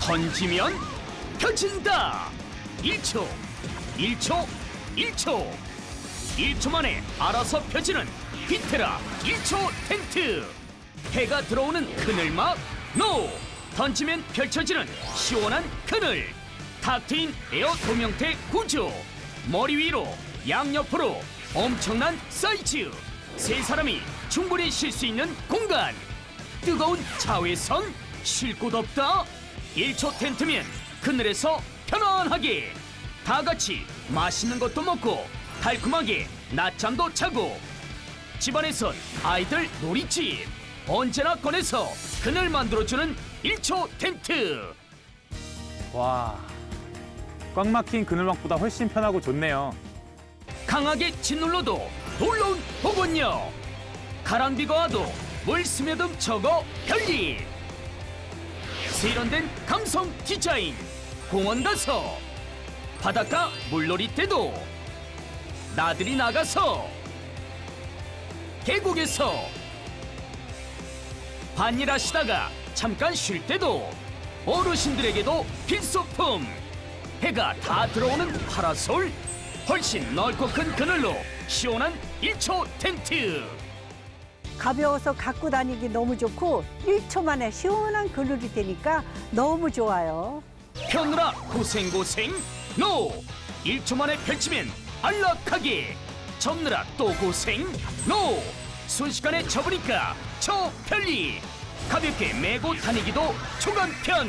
던지면 펴진다. 1초 1초 1초. 1초 만에 알아서 펴지는 비테라 1초 텐트. 해가 들어오는 그늘막 노. 던지면 펼쳐지는 시원한 그늘. 탁 트인 에어 도명태 구조. 머리 위로 양옆으로 엄청난 사이즈. 세 사람이 충분히 쉴 수 있는 공간. 뜨거운 자외선 쉴 곳 없다 1초 텐트면 그늘에서 편안하게. 다 같이 맛있는 것도 먹고 달콤하게 낮잠도 자고. 집안에선 아이들 놀이집 언제나 꺼내서 그늘 만들어주는 1초 텐트. 와, 꽉 막힌 그늘막보다 훨씬 편하고 좋네요. 강하게 짓눌러도 놀라운 복원력 가랑비가 와도 물 스며듬 저거 편리 세련된 감성 디자인. 공원 가서 바닷가 물놀이 때도 나들이 나가서 계곡에서 반일 하시다가 잠깐 쉴 때도 어르신들에게도 필수품. 해가 다 들어오는 파라솔. 훨씬 넓고 큰 그늘로 시원한 1초 텐트 가벼워서 갖고 다니기 너무 좋고 1초 만에 시원한 그늘이 되니까 너무 좋아요. 펴느라 고생고생. 노! 1초 만에 펼치면 안락하게 접느라 또 고생. 노! 순식간에 접으니까 저 편리. 가볍게 메고 다니기도 초간편.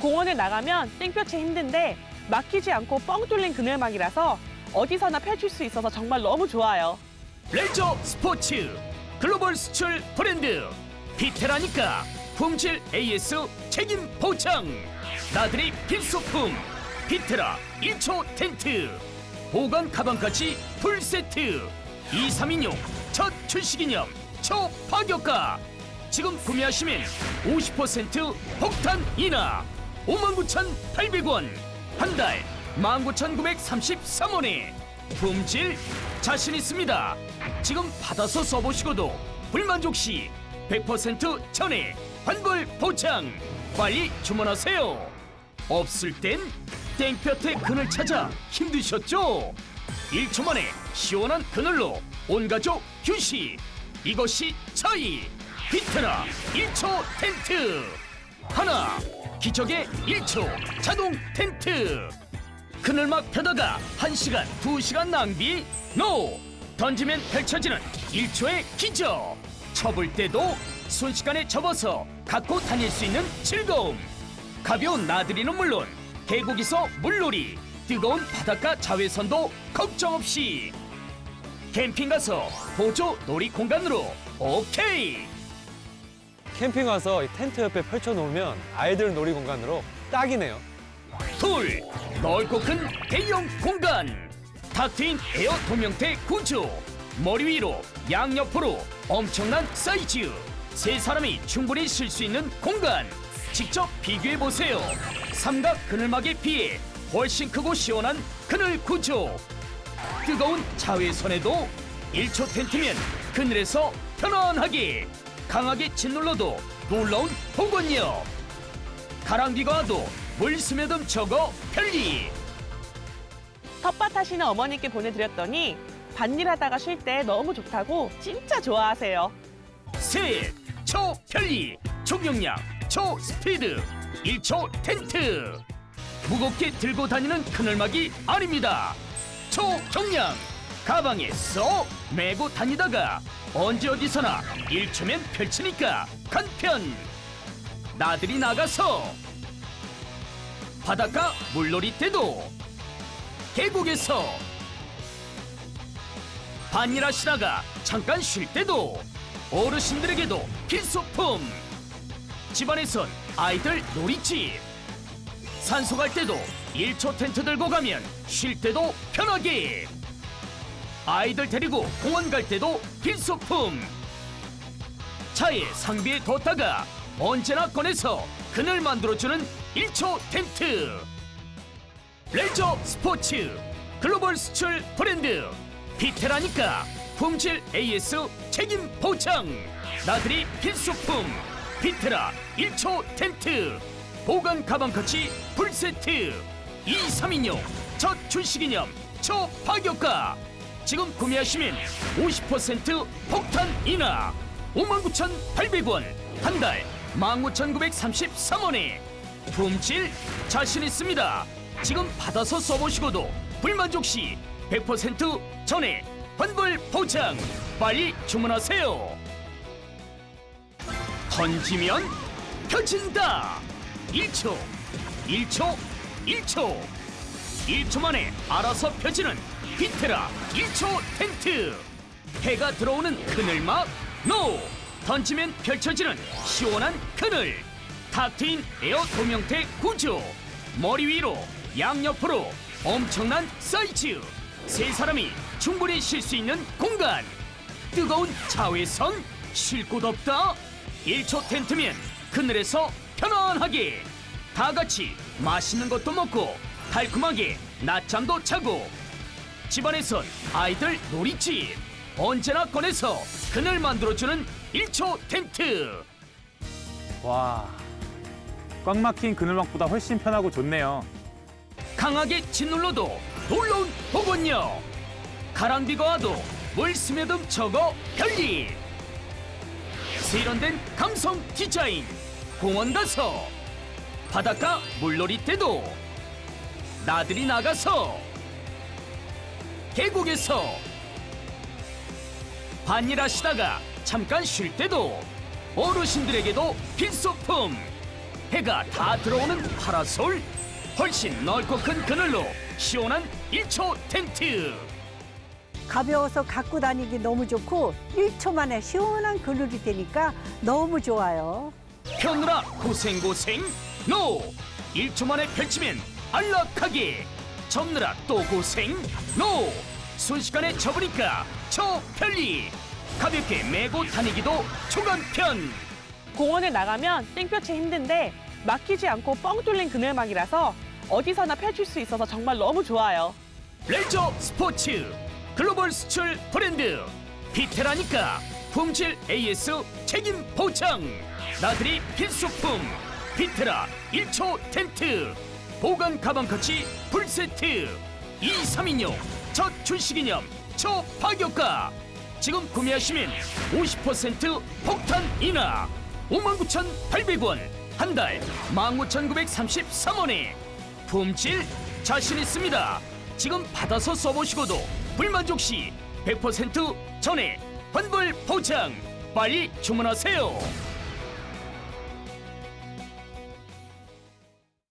공원에 나가면 땡볕에 힘든데 막히지 않고 뻥 뚫린 그늘막이라서 어디서나 펼칠 수 있어서 정말 너무 좋아요. 레저 스포츠 글로벌 수출 브랜드. 비테라니까 품질 AS 책임 보장. 나들이 필수품. 비테라 1초 텐트. 보관 가방까지 풀 세트. 23인용 첫 출시 기념 초파격가. 지금 구매하시면 50% 폭탄 인하. 59,800원. 한 달 19,933원에 품질 자신 있습니다. 지금 받아서 써보시고도 불만족 시 100% 전에 환불 보장 빨리 주문하세요. 없을 땐 땡볕에 그늘 찾아 힘드셨죠? 1초 만에 시원한 그늘로 온 가족 휴식 이것이 차이 비테라 1초 텐트 하나 기적의 1초 자동 텐트 그늘막 펴다가 1시간, 2시간 낭비? NO! 던지면 펼쳐지는 1초의 기적! 접을 때도 순식간에 접어서 갖고 다닐 수 있는 즐거움! 가벼운 나들이는 물론 계곡에서 물놀이, 뜨거운 바닷가 자외선도 걱정 없이! 캠핑 가서 보조 놀이 공간으로 오케이! 캠핑 와서 이 텐트 옆에 펼쳐놓으면 아이들 놀이 공간으로 딱이네요. 둘 넓고 큰 대형 공간. 탁 트인 에어 도명태 구조. 머리 위로 양옆으로 엄청난 사이즈. 세 사람이 충분히 쉴 수 있는 공간. 직접 비교해 보세요. 삼각 그늘막에 비해 훨씬 크고 시원한 그늘 구조. 뜨거운 자외선에도 1초 텐트면 그늘에서 편안하게 강하게 짓눌러도 놀라운 복원력 가랑비가 와도 물 스며듬 저거 편리. 텃밭 하시는 어머니께 보내드렸더니 밭일 하다가 쉴 때 너무 좋다고 진짜 좋아하세요. 셋초 편리 초경량 초 스피드 1초 텐트. 무겁게 들고 다니는 그늘막이 아닙니다. 초 경량 가방에 쏙 메고 다니다가 언제 어디서나 1초면 펼치니까 간편. 나들이 나가서 바닷가 물놀이 때도 계곡에서 반일 하시다가 잠깐 쉴 때도 어르신들에게도 필수품. 집안에선 아이들 놀이집. 산소 갈 때도 1초 텐트 들고 가면 쉴 때도 편하게. 아이들 데리고 공원 갈 때도 필수품. 차에 상비에 뒀다가 언제나 꺼내서 그늘 만들어주는 1초 텐트. 레저 스포츠 글로벌 수출 브랜드. 비테라니까 품질 AS 책임 보장. 나들이 필수품. 비테라 1초 텐트. 보관 가방 커치 풀세트. 2, 3인용 첫 출시 기념 초파격가. 지금 구매하시면 50% 폭탄 인하. 59,800원 한 달 15,933원에 품질 자신 있습니다. 지금 받아서 써보시고도 불만족 시 100% 전액 환불 보장. 빨리 주문하세요. 던지면 펴진다. 1초 1초 1초. 1초 만에 알아서 펴지는 비테라 1초 텐트. 해가 들어오는 그늘막 노. 던지면 펼쳐지는 시원한 그늘 탁 트인 에어 도명태 구조. 머리 위로 양옆으로 엄청난 사이즈. 세 사람이 충분히 쉴 수 있는 공간. 뜨거운 자외선 쉴 곳 없다. 1초 텐트면 그늘에서 편안하게. 다 같이 맛있는 것도 먹고 달콤하게 낮잠도 자고. 집안에선 아이들 놀이집. 언제나 꺼내서 그늘 만들어주는 1초 텐트. 와, 꽉 막힌 그늘막보다 훨씬 편하고 좋네요. 강하게 짓눌러도 놀라운 복원력 가랑비가 와도 물 스며듬 저거 편리 세련된 감성 디자인. 공원 가서 바닷가 물놀이 때도 나들이 나가서 계곡에서 반일 하시다가 잠깐 쉴 때도 어르신들에게도 필수품 해가 다 들어오는 파라솔. 훨씬 넓고 큰 그늘로 시원한 1초 텐트. 가벼워서 갖고 다니기 너무 좋고 1초 만에 시원한 그늘이 되니까 너무 좋아요. 펴느라 고생고생. 노! 1초 만에 펼치면 안락하게 접느라 또 고생. 노! 순식간에 접으니까 저 편리. 가볍게 메고 다니기도 초간편. 공원에 나가면 땡볕에 힘든데 막히지 않고 뻥 뚫린 그늘막이라서 어디서나 펼칠 수 있어서 정말 너무 좋아요. 레저 스포츠 글로벌 수출 브랜드. 비테라니까 품질 AS 책임 보장. 나들이 필수품 비테라 1초 텐트. 보관 가방 커치 풀세트. 2, 3인용 첫 출시 기념 초파격가. 지금 구매하시면 50% 폭탄 인하. 59,800원 한 달 15,933원에 품질 자신 있습니다. 지금 받아서 써보시고도 불만족 시 100% 전액 환불 보장 빨리 주문하세요.